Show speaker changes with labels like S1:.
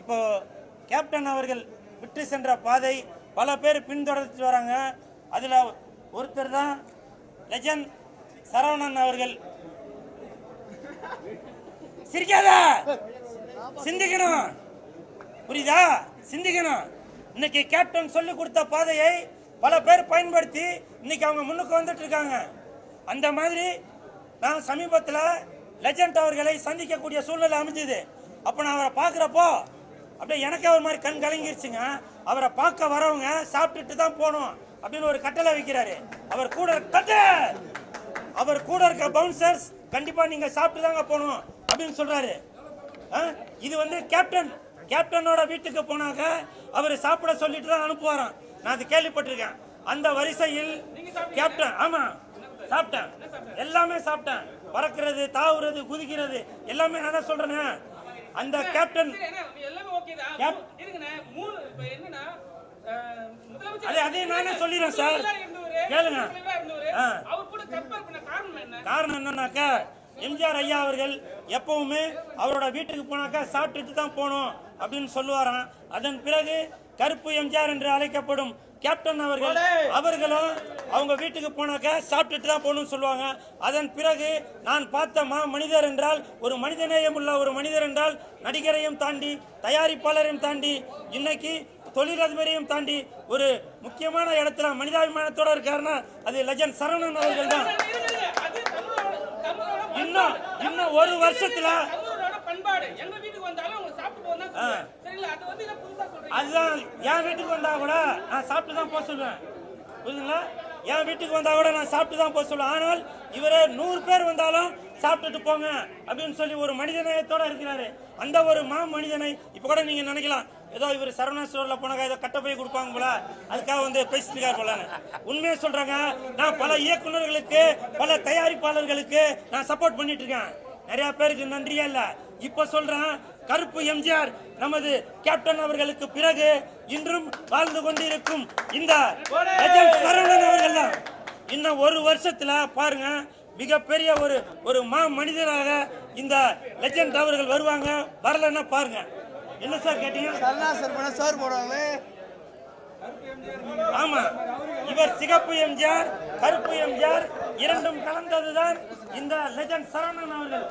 S1: இப்போ கேப்டன் அவர்கள் விட்டு சென்ற பாதை பல பேர் பின்தொடர்த்து வராங்க. அதில் ஒருத்தர் தான் லெஜண்ட் சரவணன் அவர்கள். சிரிக்காத! சிந்திக்கணும். புரியுதா? சிந்திக்கணும். இன்னைக்கு கேப்டன் சொல்லி கொடுத்த பாதையை பல பேர் பயன்படுத்தி இன்னைக்கு அவங்க முன்னுக்கு வந்துட்டு இருக்காங்க. அந்த மாதிரி நான் சமீபத்தில் லெஜண்ட் அவர்களை சந்திக்கக்கூடிய சூழ்நிலை அமைஞ்சது. அப்போ நான் அவரை பார்க்குறப்போ அப்படியே எனக்கே ஒரு மாதிரி கண் கலங்கிருச்சுங்க. அவரை பார்க்க வரவங்க சாப்பிட்டுட்டு தான் போகணும் அப்படின்னு ஒரு கட்டளை வைக்கிறாரு. அவர் கூட கட்ட அவர் கூட இருக்க பவுன்சர்ஸ் கண்டிப்பா நீங்க சாப்பிட்டு தாங்க போகணும் அப்படின்னு சொல்றாரு. ஆ? இது வந்து கேப்டன் கேப்டனோட வீட்டுக்கு போனாக்க அவர் சாப்பிட சொல்லிட்டு தான் அனுப்புவாராம். நான் அது கேள்விப்பட்டிருக்கேன். அந்த வரிசையில் கேப்டன் ஆமா சாப்பிட்டேன். எல்லாமே சாப்பிட்டேன். பறக்கிறது தாவுறது குதிக்கிறது எல்லாமே நான் தான் சொல்றேன்னு அந்த கேப்டன் அதே- அதே நானே சொல்லிடுறேன் சார். கேளுங்க.
S2: காரணம்
S1: என்னன்னாக்கா எம்ஜிஆர் ஐயா அவர்கள் எப்பவுமே அவரோட வீட்டுக்கு போனாக்கா சாப்பிட்டுட்டு தான் போகணும் அப்படின்னு சொல்லுவாராம். அதன் பிறகு கருப்பு எம்ஜிஆர் என்று அழைக்கப்படும் கேப்டன் அவர்கள் அவர்களும் அவங்க வீட்டுக்கு போனாக்கா சாப்பிட்டுட்டு தான் போகணும்னு சொல்லுவாங்க. அதன் பிறகு நான் பார்த்த மா மனிதர் என்றால் ஒரு மனிதநேயம் உள்ள ஒரு மனிதர் என்றால் நடிகரையும் தாண்டி தயாரிப்பாளரையும் தாண்டி இன்னைக்கு தொழிலதிபரையும் தாண்டி ஒரு முக்கியமான இடத்துல மனிதாபிமானத்தோட இருக்காருன்னா அது லஜன் சரவணன் அவர்கள் தான். இன்னும் இன்னும் ஒரு வருஷத்துல
S2: பண்பாடு எங்க வீட்டுக்கு வந்தாலும் அவங்க சாப்பிட்டு போகணும் தான் சொல்லுவேன். சரிங்களா அது வந்து என்ன புதுசா சொல்றீங்க?
S1: அதுதான் என் வீட்டுக்கு வந்தா கூட நான் சாப்பிட்டு தான் போக சொல்லுவேன். புரியுதுங்களா? என் வீட்டுக்கு வந்தா கூட நான் சாப்பிட்டு தான் போக சொல்லுவேன். ஆனால் இவரே நூறு பேர் வந்தாலும் சாப்பிட்டுட்டு போங்க அப்படின்னு சொல்லி ஒரு மனிதநேயத்தோட இருக்கிறாரு. அந்த ஒரு மா மனிதனை இப்ப கூட நீங்க நினைக்கலாம். ஏதோ இவர் சரவணேஸ்வரில் ஸ்டோர்ல போனாக்கா ஏதோ கட்ட போய் கொடுப்பாங்க போல. அதுக்காக வந்து பேசிட்டு இருக்காரு போல. உண்மையை சொல்றாங்க நான் பல இயக்குனர்களுக்கு பல தயாரிப்பாளர்களுக்கு நான் சப்போர்ட் பண்ணிட்டு இருக்கேன். நிறைய பேருக்கு நன்றியா இல்ல. இப்ப சொல்றேன் கருப்பு எம்ஜிஆர் நமது கேப்டன் அவர்களுக்கு பிறகு இன்றும் வாழ்ந்து கொண்டிருக்கும் இந்த சரவணன் அவர்கள் தான். இன்னும் ஒரு வருஷத்துல பாருங்க மிகப்பெரிய ஒரு ஒரு மா மனிதராக இந்த லெஜண்ட் அவர்கள் வருவாங்க. வரலன்னா பாருங்க. என்ன சார் கேட்டீங்க?
S3: சரணாசர் பண்ண சோறு போடுவாங்களே
S1: ஆமா. இவர் சிகப்பு எம்ஜிஆர் கருப்பு எம்ஜிஆர் இரண்டும் கலந்ததுதான் இந்த லெஜண்ட் சரவணன் அவர்கள்.